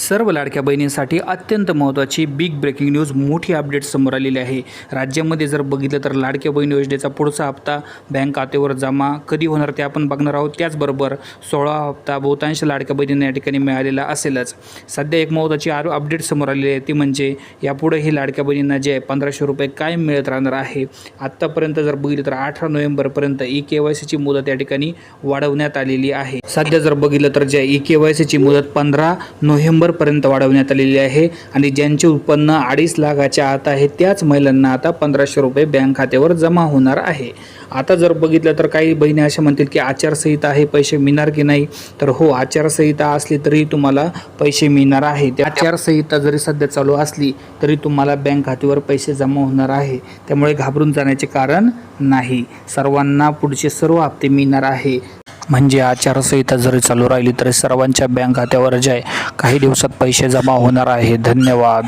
सर्व लाडक्या बहिणींसाठी अत्यंत महत्त्वाची बिग ब्रेकिंग न्यूज मोठी अपडेट समोर आलेली आहे. राज्यामध्ये जर बघितलं तर लाडक्या बहिणी योजनेचा पुढचा हप्ता बँक खात्यावर जमा कधी होणार ते आपण बघणार आहोत. त्याचबरोबर सोळा हप्ता बहुतांश लाडक्या बहिणींना या ठिकाणी मिळालेला असेलच. सध्या एक महत्त्वाची आरो अपडेट समोर आलेली आहे ती म्हणजे यापुढेही लाडक्या बहिणींना जे आहे पंधराशे रुपये काय मिळत राहणार आहे. आत्तापर्यंत जर बघितलं तर अठरा नोव्हेंबरपर्यंत ई के वाय सीची मुदत या ठिकाणी वाढवण्यात आलेली आहे. सध्या जर बघितलं तर जे ई के वाय सीची मुदत पंधरा नोव्हेंबरपर्यंत वाढवण्यात आलेली आहे. आणि ज्यांचे उत्पन्न अडीच लाखाच्या आत आहे त्याच महिलांना आता पंधराशे रुपये बँक खात्यावर जमा होणार आहे. आता जर बघितलं तर काही बहिणी अशा म्हणतील की आचारसंहिता आहे पैसे मिळणार की नाही? तर हो आचारसंहिता असली तरी तुम्हाला पैसे मिळणार आहे. त्या आचारसंहिता जरी सध्या चालू असली तरी तुम्हाला बँक खात्यावर पैसे जमा होणार आहे. त्यामुळे घाबरून जाण्याचे कारण नाही. सर्वांना पुढचे सर्व हप्ते मिळणार आहे. म्हणजे आचारसंहिता जरी चालू राहिली तरी सर्वांच्या बँक खात्यावर जे काही दिवसात पैसे जमा होणार आहे. धन्यवाद.